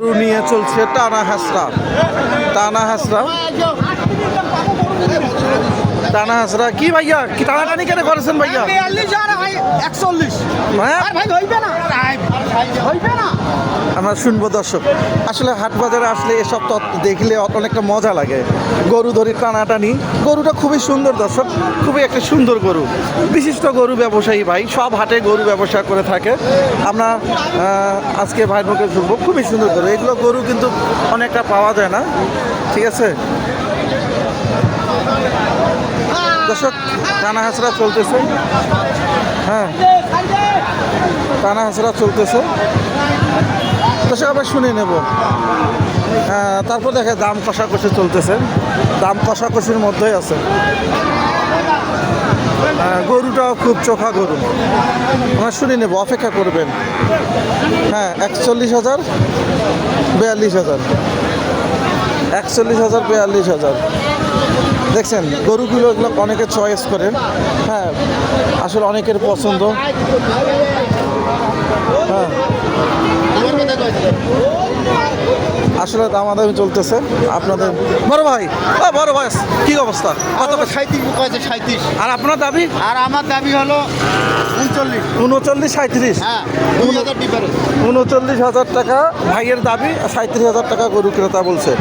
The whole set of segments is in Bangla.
গরু নিয়ে চলছে টানা হাসরা। টানা হাসরা। টানা হাসরা। কি ভাইয়া? কি টানাটানি কেন করেছেন ভাইয়া? একচল্লিশ। হ্যাঁ? ভাই হইবে না। হইবে না। আমরা শুনব দর্শক। আসলে হাট বাজারে আসলে এসব তত্ত্ব দেখলে অনেকটা মজা লাগে। গরু ধরি টানাটানি, গরুটা খুবই সুন্দর দর্শক, খুবই একটা সুন্দর গরু। বিশিষ্ট গরু ব্যবসায়ী ভাই, সব হাটে গরু ব্যবসা করে থাকে। আমরা আজকে ভাই মুখে শুনব, খুবই সুন্দর গরু। এগুলো গরু কিন্তু অনেকটা পাওয়া যায় না। ঠিক আছে? দর্শক টানা হাসরা চলতেছে। হ্যাঁ টানা হাসরা চলতেছে। দর্শক আবার শুনে নেব। তারপর দেখে দাম কষাকষি চলতেছে। দাম কষাকষির মধ্যেই আছে। গরুটাও খুব চোখা গরু। আমরা শুনে নেব, অপেক্ষা করবেন। হ্যাঁ একচল্লিশ হাজার, বিয়াল্লিশ হাজার। একচল্লিশ হাজার, বিয়াল্লিশ হাজার। দেখছেন, গরুগুলো এগুলো অনেকে চয়েস করে। হ্যাঁ আসলে অনেকের পছন্দ হ্যাঁ আসলে দামাদামি চলতেছে। আপনাদের বড় ভাই ও বড় ভাই কি অবস্থা? কত সাঁত্রিশ বুক সাঁত্রিশ আর আপনার দাবি? আর আমার দাবি হলো উনচল্লিশ। উনচল্লিশ সাঁত্রিশ হ্যাঁ উনচল্লিশ হাজার টাকা ভাইয়ের দাবি সাঁত্রিশ হাজার টাকা গরু ক্রেতা বলছে।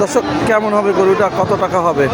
দর্শক কেমন হবে গরুটা? কত টাকা হবে?